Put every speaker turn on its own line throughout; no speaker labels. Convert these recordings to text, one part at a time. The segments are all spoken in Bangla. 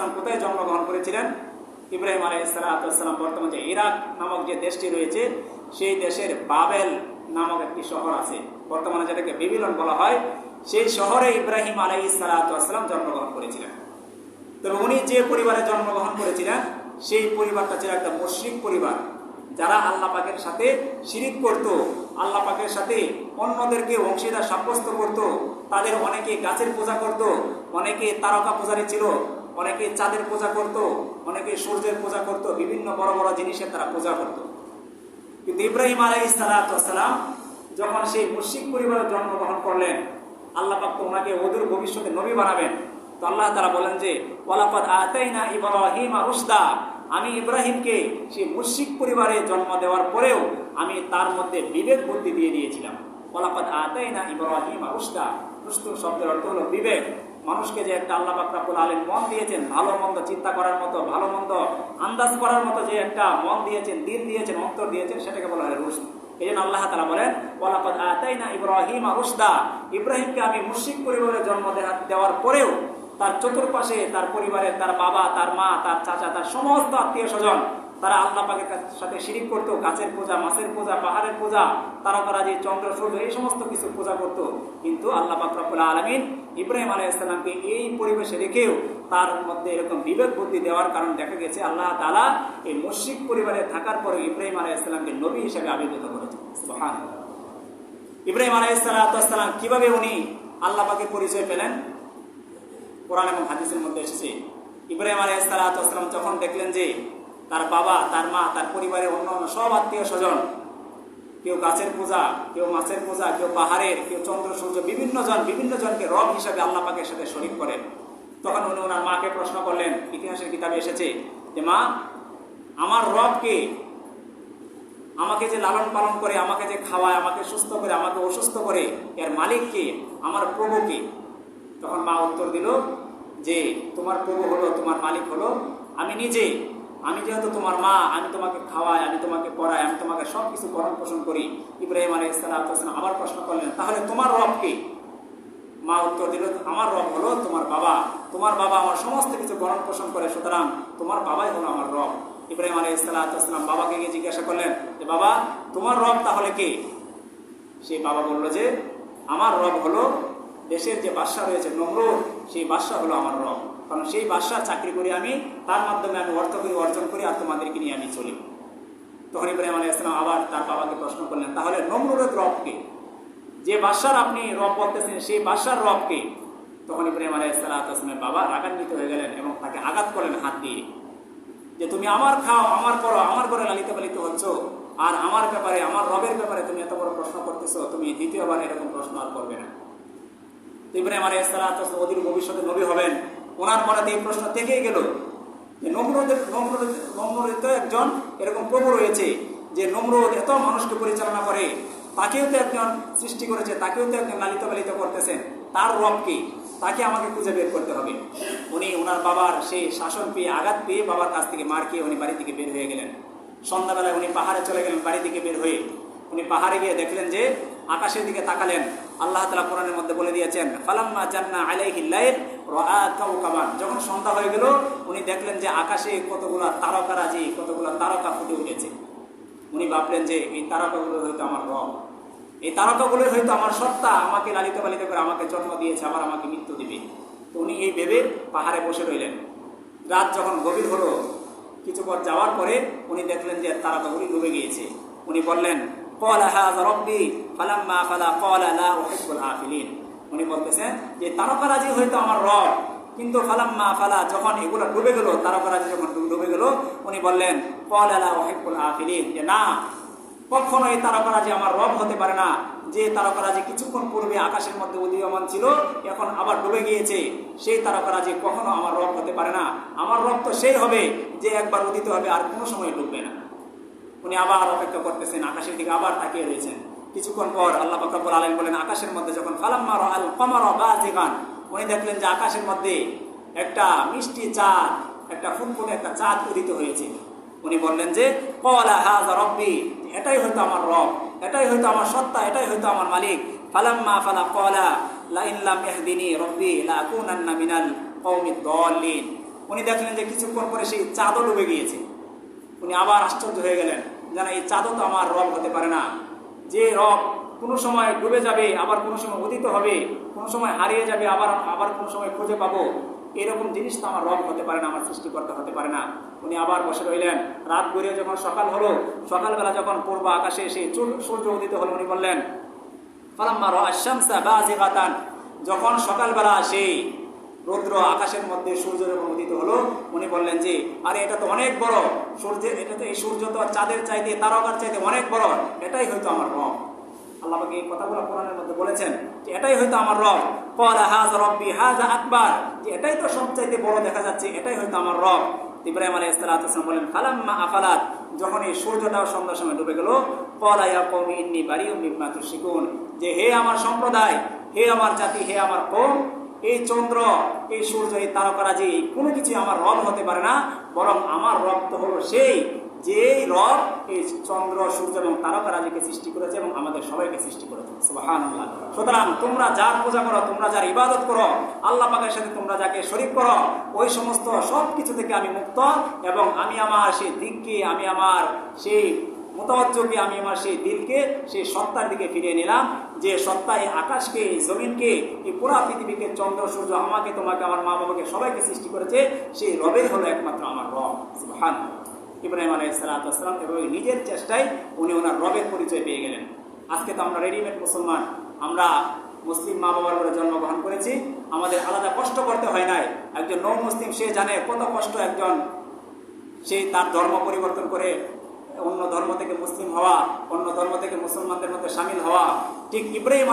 সালাতাম কোথায় জন্মগ্রহণ করেছিলেন? ইব্রাহিম আলাই সালাতাম বর্তমান যে ইরাক নামক যে দেশটি রয়েছে, সেই দেশের বাবেল নামক একটি শহর আছে। বর্তমানে যেটাকে বিবিলন বলা হয়, সেই শহরে ইব্রাহিম আলাই সালাতাম জন্মগ্রহণ করেছিলেন। তবে উনি যে পরিবারে জন্মগ্রহণ করেছিলেন, সেই পরিবারটা ছিল একটা মুশ্রিক পরিবার। যারা আল্লাহ পাকের সাথে শিরিক করত, আল্লাহ পাকের সাথে অন্যদেরকে অংশীদার সাব্যস্ত করত, তাদের অনেকে গাছের পূজা করত, অনেকে তারকা পূজারী ছিল অনেকে চাঁদের পূজা করত, অনেকে সূর্যের পূজা করত, বিভিন্ন বড় বড় জিনিসের তারা পূজা করত। কিন্তু ইব্রাহিম আলাই সালাম যখন সেই মুশ্রিক পরিবারে জন্মগ্রহণ করলেন, আল্লাহ পাক ওনাকে অদূর ভবিষ্যতে নবী বানাবেন। তো আল্লাহ তারা বলেন যে, ওয়ালাকাদ আতাইনা ইব্রাহিম রুশদা। আমি ইব্রাহিমকে সেই মুশরিক পরিবারে জন্ম দেওয়ার পরেও আমি তার মধ্যে বিবেক বুদ্ধি দিয়ে দিয়েছিলাম। ওয়ালাকাদ আতাইনা ইব্রাহিম রুশদা। রুশদুর শব্দের অর্থ হলো বিবেক মানুষকে যে একটা আল্লাহ বাকরাবুল আলীম মন দিয়েছেন, ভালো মন্দ চিন্তা করার মতো, ভালো মন্দ আন্দাজ করার মতো যে একটা মন দিয়েছেন, দিন দিয়েছেন, অন্তর দিয়েছেন, সেটাকে বলা হয় রুশদ। এই জন্য আল্লাহ তালা বলেন, ওয়ালাকাদ আতাইনা ইব্রাহিম রুশদা। ইব্রাহিমকে আমি মুশরিক পরিবারের জন্ম দেওয়ার পরেও তার চতুর্পাশে তার পরিবারের তার বাবা, তার মা, তার চাচা, তার সমস্ত আত্মীয় স্বজন তারা আল্লাহ পাকের সাথে শিরিক করতো, গাছের পূজা, মাছের পূজা, পাহাড়ের পূজা, তারা তারা যে চন্দ্র, সূর্য, এই সমস্ত কিছু পূজা করত। কিন্তু আল্লাহ পাক পাকরাবুল আলমিন ইব্রাহিম আলাহ ইসলামকে এই পরিবেশে রেখেও তার মধ্যে এরকম বিবেক বুদ্ধি দেওয়ার কারণ দেখা গেছে। আল্লাহ তালা এই মুশ্রিক পরিবারে থাকার পরে ইব্রাহিম আলাহ ইসলামকে নবী হিসেবে আবির্ভূত করেছেন। ইব্রাহিম আলাহ ইসলাম কীভাবে উনি আল্লাহ পাকের পরিচয় পেলেন? কোরআন এবং হাদিসের মধ্যে এসেছে। ইব্রাহিম আলাইসালাম যখন দেখলেন যে তার বাবা, তার মা, তার পরিবারের অন্য অন্য সব আত্মীয় স্বজন, কেউ গাছের পূজা, কেউ মাছের পূজা, কেউ পাহাড়ের, কেউ চন্দ্র, সূর্য, বিভিন্ন জন, বিভিন্ন জনকে রব হিসাবে আল্লাহ পাকের সাথে শরিক করেন। তখন উনি ওনার মাকে প্রশ্ন করলেন, ইতিহাসের কিতাবে এসেছে যে, মা, আমার রবকে আমাকে যে লালন পালন করে, আমাকে যে খাওয়ায়, আমাকে সুস্থ করে, আমাকে অসুস্থ করে, এর মালিককে আমার প্রভুকে তখন মা উত্তর দিল যে, তোমার প্রভু হলো, তোমার মালিক হলো আমি নিজে। আমি যেহেতু তোমার মা, আমি তোমাকে খাওয়াই, আমি তোমাকে পড়াই, আমি তোমাকে সব কিছু করণ পোষণ করি। ইব্রাহিম আলাই ইসলাম আবার প্রশ্ন করলেন, তাহলে তোমার রবকে মা উত্তর দিল, আমার রব হলো তোমার বাবা। তোমার বাবা আমার সমস্ত কিছু গরণ পোষণ করে, সুতরাং তোমার বাবাই হলো আমার রব। ইব্রাহিম আলাই ইসলাম বাবাকে গিয়ে জিজ্ঞাসা করলেন যে বাবা, তোমার রব তাহলে কে? সেই বাবা বলল যে, আমার রব হলো দেশের যে বাদশা রয়েছে, নমরুদ, সেই বাদশা হলো আমার রব। কারণ সেই বাদশার চাকরি করি আমি, তার মাধ্যমে আমি অর্থ করি অর্জন করি আর তোমাদেরকে নিয়ে আমি চলি। তখন ইব্রাহিম আলাই ইসলাম আবার তার বাবাকে প্রশ্ন করলেন, তাহলে নমরুদের রবকে যে বাদশার আপনি রব বলতেছেন, সেই বাদশার রবকে তখন ইব্রাহিম আলাই ইসলামের বাবা রাগান্বিত হয়ে গেলেন এবং তাকে আঘাত করলেন হাত দিয়ে। যে তুমি আমার খাও, আমার করো, আমার ঘরে লালিত পালিত হচ্ছ, আর আমার ব্যাপারে, আমার রবের ব্যাপারে তুমি এত বড় প্রশ্ন করতেছো, তুমি দ্বিতীয়বার এরকম প্রশ্ন আর করবে না। ইব্রাহিম আলাই ইসলাম ভবিষ্যতে নবী হবেন। ওনার মনে এই প্রশ্ন থেকেই গেল যে নমরুদের নমরুদ নমরুদ তো একজন এরকম প্রভু রয়েছে যে নমরুদ এত মানুষকে পরিচালনা করে, তাকেও তো একজন সৃষ্টি করেছে, তাকেও তো একজন লালিত পালিত করতেছেন। তার রবকে তাকে আমাকে খুঁজে বের করতে হবে। উনি ওনার বাবার সেই শাসন পেয়ে, আঘাত পেয়ে বাবার কাছ থেকে মার খেয়ে উনি বাড়ি থেকে বের হয়ে গেলেন। সন্ধ্যাবেলায় উনি পাহাড়ে চলে গেলেন বাড়ি থেকে বের হয়ে। উনি পাহাড়ে গিয়ে দেখলেন যে আকাশের দিকে তাকালেন। আল্লাহ তালা কোরআনের মধ্যে বলে দিয়েছেন, ফালাম্মা জান্না আলাইহি লাইল রাআত কাওকাবান। যখন সন্ধ্যা হয়ে গেল, উনি দেখলেন যে আকাশে কতগুলা তারকারাজি কতগুলো তারকা ফুটে উঠেছে। উনি ভাবলেন যে এই তারকাগুলো হয়তো আমার রব। এই তারকাগুলো হয়তো আমার সত্তা, আমাকে লালিত পালিত করে আমাকে জন্ম দিয়েছে, আবার আমাকে মৃত্যু দিবে। তো উনি এই ভেবে পাহাড়ে বসে রইলেন। রাত যখন গভীর হলো কিছু পর যাওয়ার পরে উনি দেখলেন যে তারকাগুলি ডুবে গিয়েছে। উনি বললেন কলা হাযা রব্বি ফালাম্মা ফালা ক্বালা লা উহিব্বুল আফিলিন উনি বলতেছেন যে তারকারাজি হয়তো আমার রব, কিন্তু ফালাম্মা ফালা যখন এগুলো ডুবে গেল, তারকারাজি যখন ডুবে গেল, উনি বললেন ক্বালা লা উহিব্বুল আফিলিন যে না কখনো এই তারকারাজি আমার রব হতে পারে না। যে তারকারাজি কিছুক্ষণ পূর্বে আকাশের মধ্যে উদীয়মান ছিল, এখন আবার ডুবে গিয়েছে। সেই তারকারাজি কখনো আমার রব হতে পারে না। আমার রব তো সেই হবে যে একবার উদিত হবে, আর কোনো সময় ডুববে না। উনি আবার অপেক্ষা করতেছেন, আকাশের দিকে আবার তাকিয়ে রয়েছেন। কিছুক্ষণ পর আল্লাহ বাকরবুল আলম বলেন, আকাশের মধ্যে যখন ফালাম্মা আল কমার বা উনি দেখলেন যে আকাশের মধ্যে একটা মিষ্টি চাঁদ, একটা ফুটফুটে একটা চাঁদ উদিত হয়েছে। উনি বললেন যে কলা হাজা রব্বি, এটাই হয়তো আমার রব, এটাই হয়তো আমার সত্তা, এটাই হয়তো আমার মালিক। ফালাম্মা ফালা কলা লা ইল্লাম ইহদিনি রব্বি লা আকুনান্না মিনাল কওমিদ দাল্লিন। উনি দেখলেন যে কিছুক্ষণ পরে সেই চাঁদও ডুবে গিয়েছে। উনি আবার আশ্চর্য হয়ে গেলেন। যেন এই চাঁদও তো আমার রব হতে পারে না। যে রব কোনো সময় ডুবে যাবে, আবার কোনো সময় উদিত হবে, কোনো সময় হারিয়ে যাবে, আবার আবার কোনো সময় খুঁজে পাবো। এরকম জিনিস তো আমার রব হতে পারে না, আমার সৃষ্টিকর্তা হতে পারে না। উনি আবার বসে রইলেন। রাত গড়িয়ে যখন সকাল হলো, সকালবেলা যখন পূর্ব আকাশে চুল- সূর্য উদিত হলো, উনি বললেন, ফালাম্মা রাআ শামসা বাযিগাতান। যখন সকালবেলা সেই রৌদ্র আকাশের মধ্যে সূর্য যখন উদিত হলো। উনি বললেন যে আরে এটা তো অনেক বড়। সূর্যের এটা তো এই সূর্য তো চাঁদের চাইতে, তারকার চাইতে অনেক বড়। এটাই হয়তো আমার রব। আল্লাহ পাকে এই কথাগুলো কোরআনের মধ্যে বলেছেন যে এটাই হয়তো আমার রব। ক্বালা হাযা রব্বি হাযা আকবার। যে এটাই তো সবচাইতে বড় দেখা যাচ্ছে, এটাই হয়তো আমার রব। ইব্রাহিম আলাইহিস সালাতু ওয়াসালাম বলেন ফালাম্মা আফালাত। যখন এই সূর্যটাও সন্ধ্যার সময় ডুবে গেল, ক্বালা ইয়া ইন্নী বারিউম মিম্মা তুশরিকুন। যে হে আমার সম্প্রদায়, হে আমার জাতি, হে আমার কওম এই চন্দ্র, এই সূর্য, এই তারকারাজি কোনো কিছু আমার রব হতে পারে না, বরং আমার রব তো হলো সেই যে রব এই চন্দ্র, সূর্য এবং তারকারাজিকে সৃষ্টি করেছে এবং আমাদের সবাইকে সৃষ্টি করেছে। সুবহানাল্লাহ। সুতরাং তোমরা যার পূজা করো, তোমরা যার ইবাদত করো, আল্লাহ পাকের সাথে তোমরা যাকে শরীক করো, ওই সমস্ত সব কিছু থেকে আমি মুক্ত এবং আমি আমার সেই দিককে, আমি আমার সেই মোতাবজ্জকে আমি আমার সেই দিলকে সেই সত্তার দিকে ফিরিয়ে নিলাম। যে সত্তা আকাশকে এই জমিনকে, এই পুরা পৃথিবীকে, চন্দ্র, সূর্য আমাকে, তোমাকে, আমার মা বাবাকে সবাইকে সৃষ্টি করেছে, সেই রবেই হলো একমাত্র আমার রব সুবহান ইব্রাহিম আলাই সালাতাম এবং নিজের চেষ্টায় উনি ওনার রবের পরিচয় পেয়ে গেলেন। আজকে তো আমরা রেডিমেড মুসলমান, আমরা মুসলিম মা বাবার ঘরে জন্মগ্রহণ করেছি, আমাদের আলাদা কষ্ট করতে হয় নাই। একজন নৌ মুসলিম সে জানে কত কষ্ট একজন, সে তার ধর্ম পরিবর্তন করে অন্য ধর্ম থেকে মুসলিম হওয়া, অন্য ধর্ম থেকে মুসলমানদের মধ্যে সামিল হওয়া, ঠিক ইব্রাহিম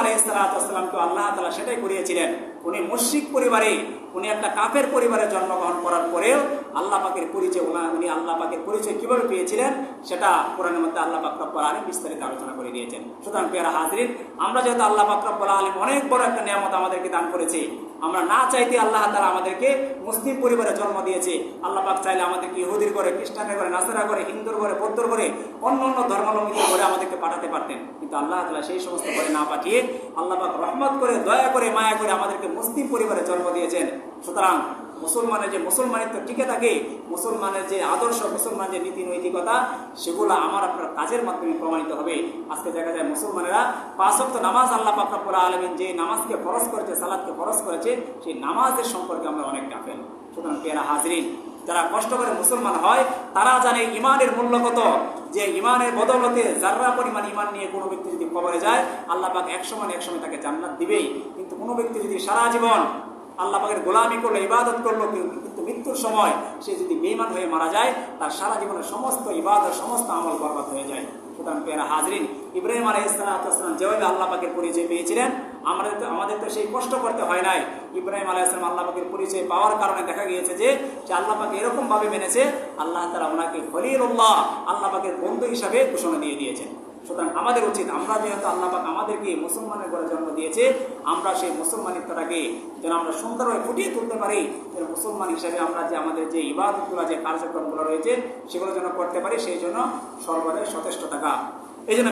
তো আল্লাহ তালা সেটাই করিয়েছিলেন। উনি মুশ্রিক পরিবারে উনি একটা কাফের পরিবারে জন্মগ্রহণ করার পরেও আল্লাহ পাকের পরিচয় ওনা- উনি আল্লাহ পাকের পরিচয় কীভাবে পেয়েছিলেন সেটা কোরআনের মধ্যে আল্লাহ পাক রব্বুল বিস্তারিত আলোচনা করে দিয়েছেন। সুতরাং পেয়ারা হাজরিন, আমরা যেহেতু আল্লাহ পাক রব্বুল অনেক বড় একটা নিয়ামত আমাদেরকে দান করেছে, আমরা না চাইতে আল্লাহ তালা আমাদেরকে মুসলিম পরিবারে জন্ম দিয়েছে। আল্লাহ পাক চাইলে আমাদেরকে ইহুদির করে খ্রিস্টানের করে নাসারা করে হিন্দুর করে বৌদ্ধর করে অন্য অন্য ধর্মাবলম্বীদের করে আমাদেরকে পাঠাতে পারতেন। কিন্তু আল্লাহ তালা সেই সমস্ত করে না পাঠিয়ে আল্লাহ পাক রহমত করে, দয়া করে, মায়া করে আমাদেরকে মুসলিম পরিবারে জন্ম দিয়েছেন। সুতরাং মুসলমানের যে মুসলমানিত্ব টিকে থাকে, মুসলমানের যে আদর্শ মুসলমান যে নীতি নৈতিকতা, সেগুলো আমার আপনার কাজের মাধ্যমে প্রমাণিত হবে। আজকে দেখা যায় মুসলমানেরা পাঁচক্ত নামাজ আল্লাহ পাকরাবুল আলমিন যে নামাজকে ফরজ করেছে, সালাদকে ফরজ করেছে, সেই নামাজের সম্পর্কে আমরা অনেক গাফেল সুতরাং পেয়ারা হাজরিন, যারা কষ্ট করে মুসলমান হয়, তারা জানে ইমানের মূল্য কত। যে ইমানের বদৌলতে যারা পরিমাণ ইমান নিয়ে কোনো ব্যক্তি যদি কবরে যায়, আল্লাহ পাক এক সময় এক সময় তাকে জান্নাত দিবেই। কিন্তু কোনো ব্যক্তি যদি সারা জীবন আল্লাহ গোলামি করল, ইবাদত করল, কিন্তু মৃত্যুর সময় সে যদি বেইমান হয়ে মারা যায়, তার সারা জীবনের সমস্ত ইবাদত, সমস্ত আমল বরবাদ হয়ে যায়। সুতরাং পেয়ারা হাজরিন, ইব্রাহিম আলাই ইসলাম যেভাবে আল্লাহ পাকের পরিচয় পেয়েছিলেন, আমাদের তো আমাদের তো সেই কষ্ট করতে হয় নাই। ইব্রাহিম আলাই ইসলাম আল্লাহ পাকের পরিচয় পাওয়ার কারণে দেখা গিয়েছে যে সে আল্লাহ পাকে এরকম ভাবে মেনেছে, আল্লাহ তারা ওনাকে খলিরুল্লাহ আল্লাহ পাকের বন্ধু হিসাবে ঘোষণা দিয়ে দিয়েছেন। সুতরাং আমাদের উচিত, আমরা যেহেতু আল্লাহ পাক আমাদেরকে মুসলমানের করে জন্ম দিয়েছে, আমরা সেই মুসলমানিত্বটাকে যেন আমরা সুন্দরভাবে ফুটিয়ে তুলতে পারি, যেন মুসলমান হিসেবে আমরা যে আমাদের যে ইবাদতগুলো, যে কার্যক্রমগুলো রয়েছে, সেগুলো যেন করতে পারি, সেই জন্য সর্বদাই সচেষ্ট থাকা। এই জন্য